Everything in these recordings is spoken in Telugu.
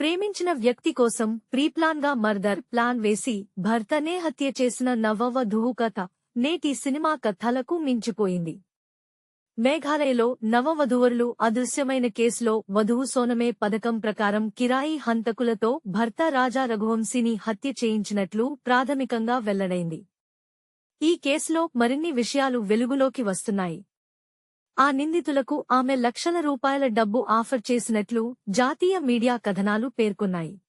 ప్రేమించిన వ్యక్తి కోసం ప్రీప్లాన్గా మర్దర్ ప్లాన్ వేసి భర్తనే హత్య చేసిన నవవధువు కథ నేటి సినిమా కథలకు మించిపోయింది. మేఘాలయలో నవవధువరులు అదృశ్యమైన కేసులో వధువు సోనమే పథకం ప్రకారం కిరాయి హంతకులతో భర్త రాజా రఘువంశీని హత్య చేయించినట్లు ప్రాథమికంగా వెల్లడైంది. ఈ కేసులో మరిన్ని విషయాలు వెలుగులోకి వస్తున్నాయి. ఆ నిందితులకు ఆమె లక్షల రూపాయల డబ్బు ఆఫర్ చేసినట్లు జాతీయ మీడియా కథనాలు పేర్కొన్నాయి.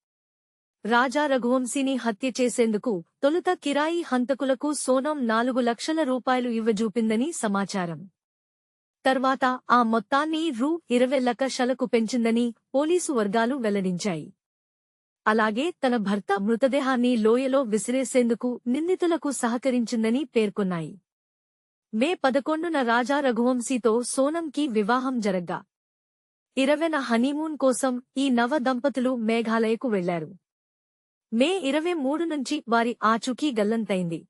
రాజా రఘువంశీని హత్య చేసేందుకు తొలుత కిరాయి హంతకులకు సోనం నాలుగు లక్షల రూపాయలు ఇవ్వజూపిందని సమాచారం. తర్వాత ఆ మొత్తాన్ని రూ. ఇరవై లక్షలకు పెంచిందని పోలీసు వర్గాలు వెల్లడించాయి. అలాగే తన భర్త మృతదేహాన్ని లోయలో విసిరేసేందుకు నిందితులకు సహకరించిందని పేర్కొన్నాయి. మే పదకొండున రాజా రఘువంశీతో సోనంకి వివాహం జరగ్గా. ఇరవైన హనీమూన్ కోసం ఈ నవ దంపతులు మేఘాలయకు వెళ్ళారు మే ఇరవై మూడు నుంచి వారి ఆచూకీ గల్లంతైంది.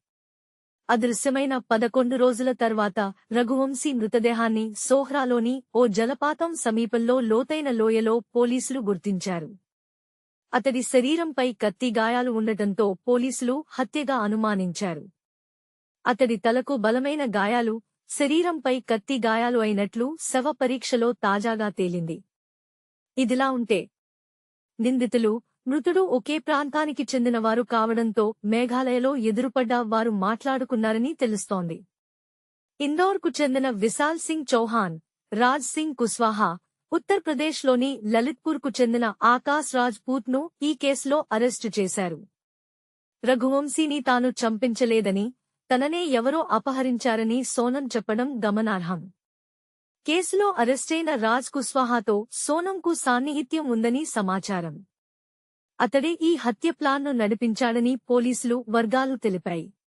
అదృశ్యమైన పదకొండు రోజుల తర్వాత రఘువంశీ మృతదేహాన్ని సోహ్రాలోని ఓ జలపాతం సమీపంలో లోతైన లోయలో పోలీసులు గుర్తించారు. అతడి శరీరంపై కత్తి గాయాలు ఉండటంతో పోలీసులు హత్యగా అనుమానించారు. అతడి తలకు బలమైన గాయాలు శరీరంపై కత్తి గాయాలు అయినట్లు శవ పరీక్షలో తాజాగా తేలింది. ఇదిలా ఉంటే నిందితులు మృతుడు ఒకే ప్రాంతానికి చెందినవారు కావడంతో మేఘాలయలో ఎదురుపడ్డ వారు మాట్లాడుకున్నారని తెలుస్తోంది. ఇందోర్కు చెందిన విశాల్ సింగ్ చౌహాన్ రాజ్ సింగ్ కుస్వాహా ఉత్తరప్రదేశ్లోని లలిత్పూర్కు చెందిన ఆకాశ్ రాజ్ పూత్ను ఈ కేసులో అరెస్టు చేశారు. రఘువంశీని తాను చంపించలేదని తననే ఎవరో అపహరించారని సోనం చెప్పడం గమనార్హం. కేసులో అరెస్టైన రాజ్ కుస్వాహాతో సోనంకు సాన్నిహిత్యం ఉందని సమాచారం. అతడే ఈ హత్య ప్లాన్ను నడిపించాడని పోలీసులు వర్గాలు తెలిపాయి.